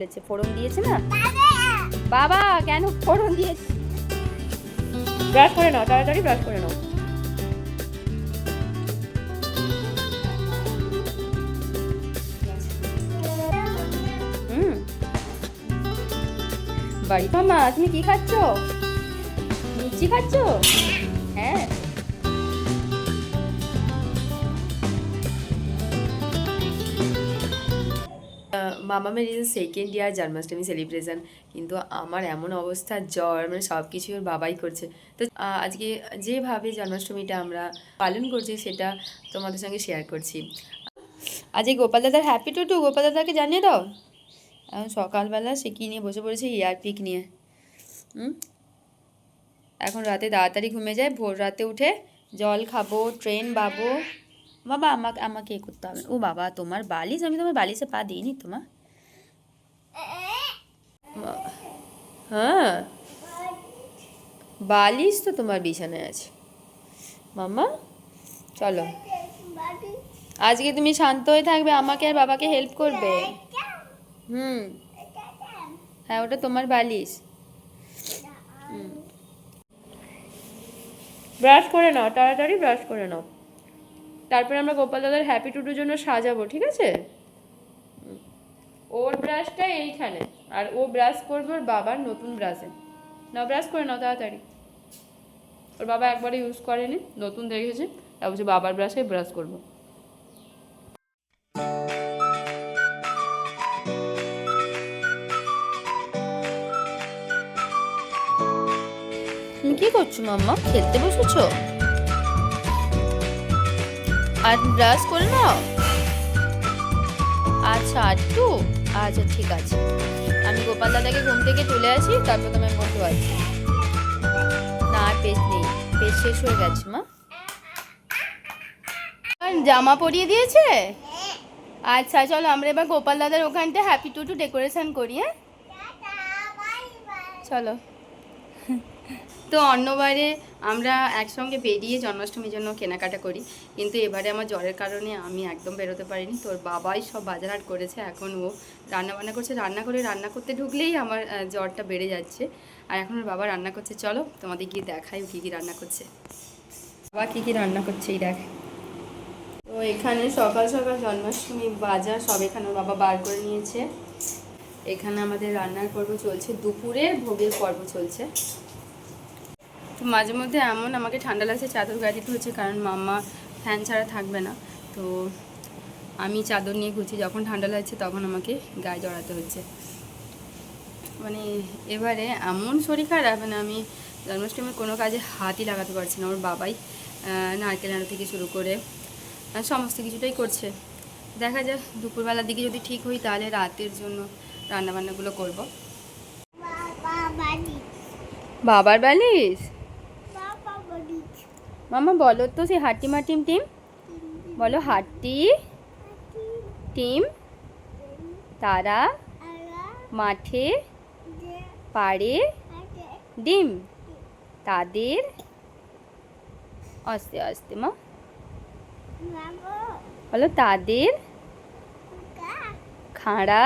বলেছে ফোড়ন দিয়েছে না? বাবা! কেন ফোড়ন দিয়েছে? ব্রাশ করে নাও তাড়াতাড়ি ব্রাশ করে নাও। হুম। বাড়ি মামা তুমি কি খাচ্ছ? মিষ্টি খাচ্ছ? হ্যাঁ। মামামের is second year Janmashtami celebration কিন্তু আমার এমন অবস্থা, জ্বর মানে সব কিছু ওর বাবাই করছে। তো আজকে যেভাবে জন্মাষ্টমীটা আমরা পালন করছি সেটা তোমাদের সঙ্গে শেয়ার করছি। আজকে গোপাল দাদার হ্যাপি টু টু গোপাল দাদাকে জানিয়ে দাও। এখন সকালবেলা সে কী নিয়ে বসে পড়েছে ইয়ারপিক নিয়ে। হুম? এখন রাতে তাড়াতাড়ি ঘুমে যায়, ভোর রাতে উঠে জল খাব ট্রেন পাবো বাবা, আমাকে আমাকে এ করতে হবে। ও বাবা, তোমার বালিশ? আমি তোমার বালিশে পা দিইনি তোমার। হ্যাঁ। বালিশ তো তোমার বিছানায় আছে। মাম্মা, চলো। আজকে তুমি শান্ত হয়ে থাকবে, আমাকে আর বাবাকে হেল্প করবে। হুম। হ্যাঁ ওটা তোমার বালিশ। ব্রাশ করে নাও, তাড়াতাড়ি ব্রাশ করে নাও। তারপরে আমরা গোপাল দাদার হ্যাপি টুডুর জন্য সাজাবো, ঠিক আছে? ওর ব্রাশটা এইখানে। আর ও ব্রাশ করবে ওর বাবার নতুন ব্রাশে না ব্রাশ করে নাও তাড়াতাড়ি। ওর বাবা একবারে ইউজ করেনি, নতুন দেখেছে। তা বলছে বাবার ব্রাশে ব্রাশ করব। তুমি কি করছ মাম্মা? খেলতে বসেছো? আর ব্রাশ করে নাও। আচ্ছা আটটু? আচ্ছা ঠিক আছে। আমি গোপাল দাদাকে ঘুম থেকে চলে আসি, তারপর তোমার বলতে আছি। না, আর পেজ নেই। পেজ শেষ হয়ে গেছে, মা। জামা পরিয়ে দিয়েছে? আচ্ছা চলো আমরা এবার গোপাল দাদার ওখানটা হ্যাপি টু টু ডেকোরেশন করি হ্যাঁ? চলো। তো অন্যবারে আমরা একসঙ্গে বেরিয়ে জন্মাষ্টমীর জন্য কেনাকাটা করি। কিন্তু এবারে আমার জ্বরের কারণে আমি একদম বেরোতে পারিনি। তোর বাবাই সব বাজার হাট করেছে, এখন ও রান্না বান্না করছে। রান্না করে রান্না করতে ঢুকলেই আমার জ্বরটা বেড়ে যাচ্ছে। আর এখন ওর বাবা রান্না করছে। চলো তোমাদের গিয়ে দেখাই কী কী রান্না করছে। বাবা কী কী রান্না করছে, এই দেখ। তো এখানে সকাল সকাল জন্মাষ্টমী, বাজার সব এখানে বাবা বার করে নিয়েছে। এখানে আমাদের রান্নার পর্ব চলছে। দুপুরে ভোগের পর্ব চলছে। তো মাঝে মধ্যে এমন আমাকে ঠান্ডা লাগছে চাদর গায়ে দিতে হচ্ছে কারণ মাম্মা ফ্যান ছাড়া থাকবে না। তো আমি চাদর নিয়ে ঘুরছি যখন ঠান্ডা লাগছে তখন আমাকে গায়ে জড়াতে হচ্ছে। মানে এবারে এমন শরীর খারাপ মানে আমি জন্মাষ্টমীর কোনো কাজে হাতই লাগাতে পারছি না। ওর বাবাই নারকেল নাড়ু থেকে শুরু করে সমস্ত কিছুটাই করছে। দেখা যাক দুপুরবেলার দিকে যদি ঠিক হই তাহলে রাতের জন্য রান্নাবান্নাগুলো করব। বাবার বালিশ? মামা, বলো তো সেই হাট্টিমা টিম টিম? বলো হাট্টি টিম তারা মাঠে পাড়ে ডিম তাদের আস্তে আস্তে মা। বলো তাদের খাঁড়া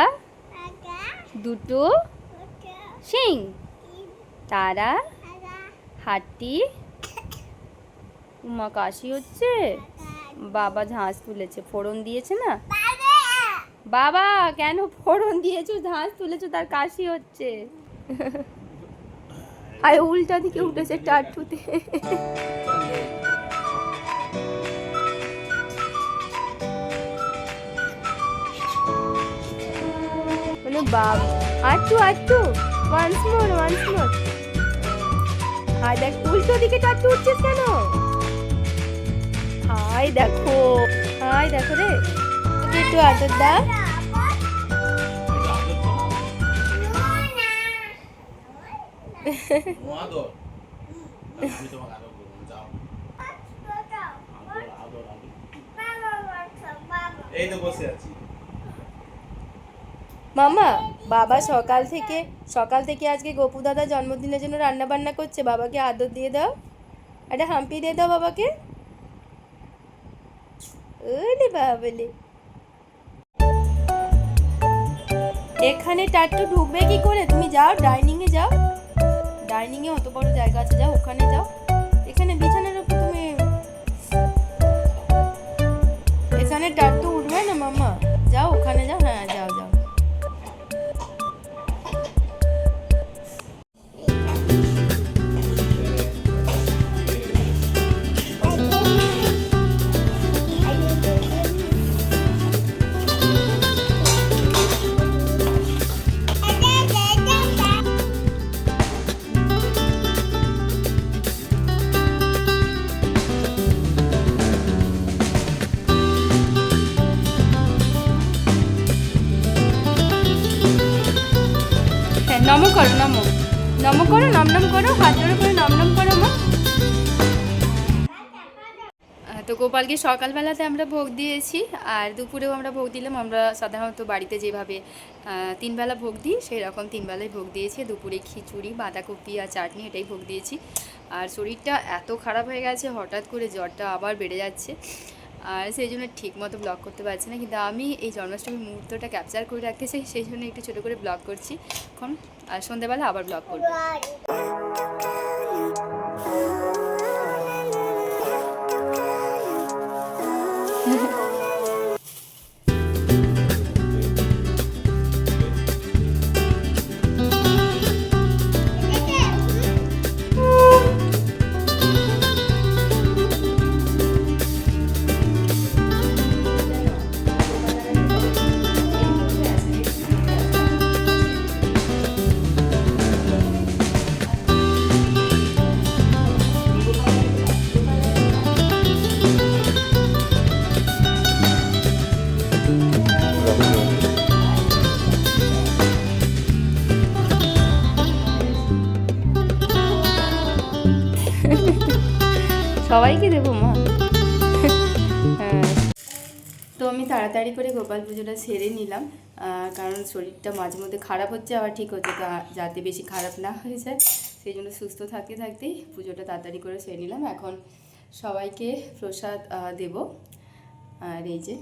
দুটো সিং তারা হাট্টি উমা কাশি হচ্ছে বাবা ঝাঁস তুলেছে ফোড়ন দিয়েছে না? বাবা! কেন ফোড়ন দিয়েছ? ঝাঁস তুলেছো তার কাশি হচ্ছে। আর উল্টা দিকে উঠেছে টাটুতে বাব আটটু আটটু once more once more hi দেখ উল্টো দিকে টাট্টু উঠছিস কেন? হাই, দেখো। হাই, দেখো রে। একটু আদর দা আদর আমি তোমাকে আদর করব যাও আদর আদর আদর এই তো বসে আছি মামা, বাবা সকাল থেকে সকাল থেকে আজকে গোপু দাদা জন্মদিনের জন্য রান্না বান্না করছে। বাবাকে আদর দিয়ে দাও। একটা হাম্পি দিয়ে দাও বাবাকে। ওলে বাবলে এখানে টাট্টু ঢুকবে কি করে? তুমি যাও ডাইনিং এ যাও। ডাইনিং এ অত বড় জায়গা আছে, যাও, ওখানে যাও। এখানে বিছানার উপর তুমি এখানে টাট্টু উঠবে না মামা যাও, ওখানে যাও হ্যাঁ নমো করো নমো নমো করো, নম নম করো, হাত জোড়ো করে নম নম করো মা। তো গোপালকে সকালবেলাতে আমরা ভোগ দিয়েছি, আর দুপুরেও আমরা ভোগ দিলাম। আমরা সাধারণত বাড়িতে যেভাবে তিনবেলা ভোগ দিই সেই রকম তিনবেলায় ভোগ দিয়েছি। দুপুরে খিচুড়ি, বাঁধাকপি আর চাটনি এটাই ভোগ দিয়েছি। আর শরীরটা এত খারাপ হয়ে গেছে, হঠাৎ করে জ্বরটা আবার বেড়ে যাচ্ছে। আর সেই জন্য ঠিক মতো ব্লগ করতে পারছি না। কিন্তু আমি এই জন্মাষ্টমীর মুহূর্তটা ক্যাপচার করে রাখতে চাই, সেই জন্য একটু ছোটো করে ব্লগ করছি। এখন, আর সন্ধ্যেবেলা আবার ব্লগ করব। সবাইকে দেবো, মা। তো আমি তাড়াতাড়ি করে গোপাল পুজোটা সেরে নিলাম কারণ শরীরটা মাঝে মধ্যে খারাপ হচ্ছে, আবার ঠিক হচ্ছে যাতে বেশি খারাপ না হয়ে যায়, সেই জন্য সুস্থ থাকতে থাকতেই পুজোটা তাড়াতাড়ি করে সেরে নিলাম এখন সবাইকে প্রসাদ দেব আর এই যে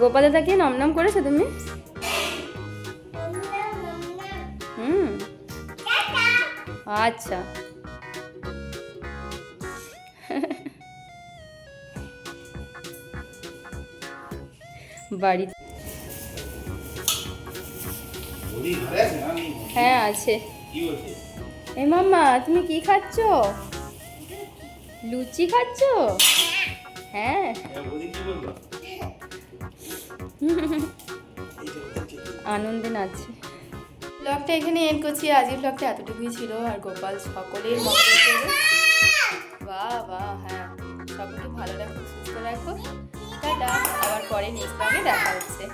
গোপাল দাদাকে নম নম করেছ তুমি? হুম। আচ্ছা। বাড়ি? হ্যাঁ আছে। এ মাম্মা, তুমি কি খাচ্ছ? লুচি খাচ্ছ? হ্যাঁ। আনন্দে নাচছি। ব্লগটা এখানে এন্ড করছি। আজকের ব্লগটা এতটুকুই ছিল। আর গোপাল সকলের মঙ্গল করে বাহ বাহ হ্যাঁ। সকলকে ভালো রাখো সুস্থ রাখো। টাটা। আবার পরে নেক্সট ব্লগে দেখা হচ্ছে।